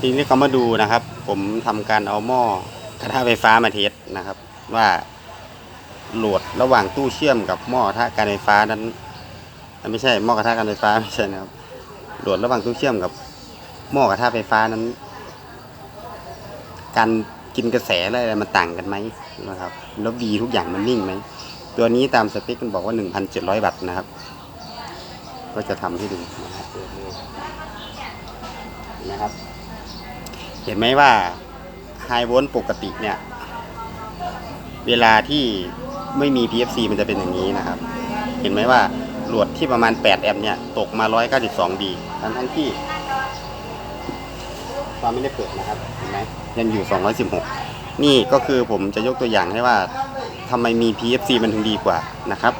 ทีนี้เขามาดูนะครับ ผมทำการเอาหม้อกระทะไฟฟ้ามาเทสนะครับ ว่าโหลดระหว่างตู้เชื่อมกับหม้อกระทะการไฟฟ้านั้นไม่ใช่หม้อกระทะการไฟฟ้าไม่ใช่นะครับโหลดระหว่างตู้เชื่อมกับหม้อกระทะไฟฟ้านั้น การกินกระแสอะไรมันต่างกันไหมนะครับ แล้ววีทุกอย่างมันนิ่งไหม ตัวนี้ตามสเปคมันบอกว่า 1,700 วัตต์นะครับ ก็จะทำให้ดูนะครับนไหมครับ เห็นไหมว่าไฮโวลต์ปกติเนี่ย เวลาที่ไม่มี PFC มันจะเป็นอย่างนี้นะครับ เห็นไหมว่าโหลดที่ประมาณ 8 แอมป์เนี่ย ตกมา 192 B ทั้งทั้งที่ความไม่ได้เปิดนะครับ เห็นไหมยังอยู่ 216 นี่ก็คือผมจะยกตัวอย่างให้ว่าทำไมมี PFC มันถึงดีกว่านะครับ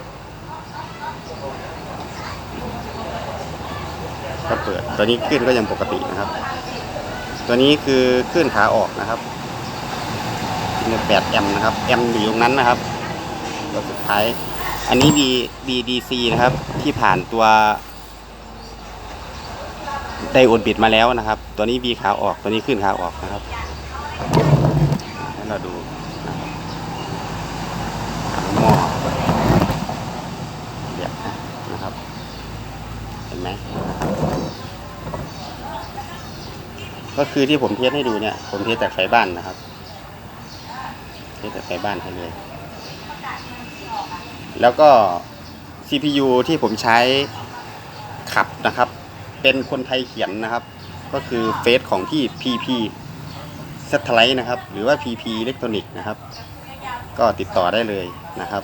ก็เปิดตัวนี้ขึ้นก็ยังปกตินะครับ ตัวนี้คือขึ้นขาออกนะครับเป็น8แอมป์นะครับ แอมป์อยู่ตรงนั้นนะครับตัวสุดท้าย อันนี้ B BDC นะครับ ที่ผ่านตัวไดโอดบิดมาแล้วนะครับ ตัวนี้ B ขาออกตัวนี้ขึ้นขาออกนะครับให้เราดูหม้อเดียวนะครับ เห็นไหม ก็คือที่ผมเทสให้ดูเนี่ย ผมเทสจากไฟบ้านนะครับ เทสจากไฟบ้านให้เลย แล้วก็ CPU ที่ผมใช้ขับนะครับ เป็นคนไทยเขียนนะครับ ก็คือเฟซของที่ PP Satellite นะครับ หรือว่า PP Electronic นะครับ ก็ติดต่อได้เลยนะครับ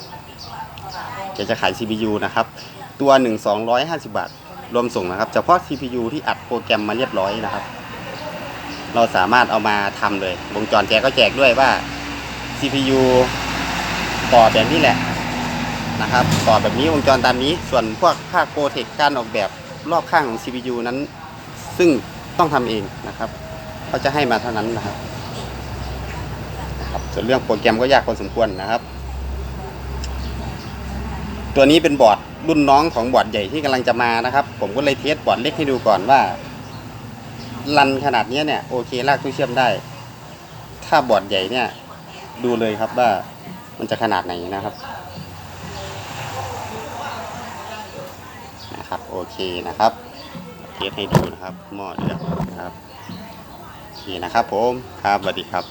แกจะขาย CPU นะครับ ตัว 1 250 บาท รวมส่งนะครับ เฉพาะ CPU ที่อัดโปรแกรมมาเรียบร้อยนะครับ เราสามารถเอามาทำเลย วงจรแกก็แจกด้วยว่า CPU ต่อแบบนี้แหละนะครับ ต่อแบบนี้วงจรตามนี้ ส่วนพวกภาคโปรเทคการออกแบบรอบข้างของ CPU นั้น ซึ่งต้องทำเองนะครับเขาจะให้มาเท่านั้นนะครับนะครับส่วนเรื่องโปรแกรมก็ยากพอสมควรนะครับ ตัวนี้เป็นบอร์ดรุ่นน้องของบอร์ดใหญ่ที่กำลังจะมานะครับ ผมก็เลยเทสบอร์ดเล็กให้ดูก่อนว่า รันขนาดนี้เนี่ยโอเคลากตู้เชื่อมได้ ถ้าบอร์ดใหญ่เนี่ย ดูเลยครับว่ามันจะขนาดไหนนะครับนะครับโอเคนะครับเทสให้ดูนะครับหม้อเดือดนะครับโอเคนะครับผมครับสวัสดีครับ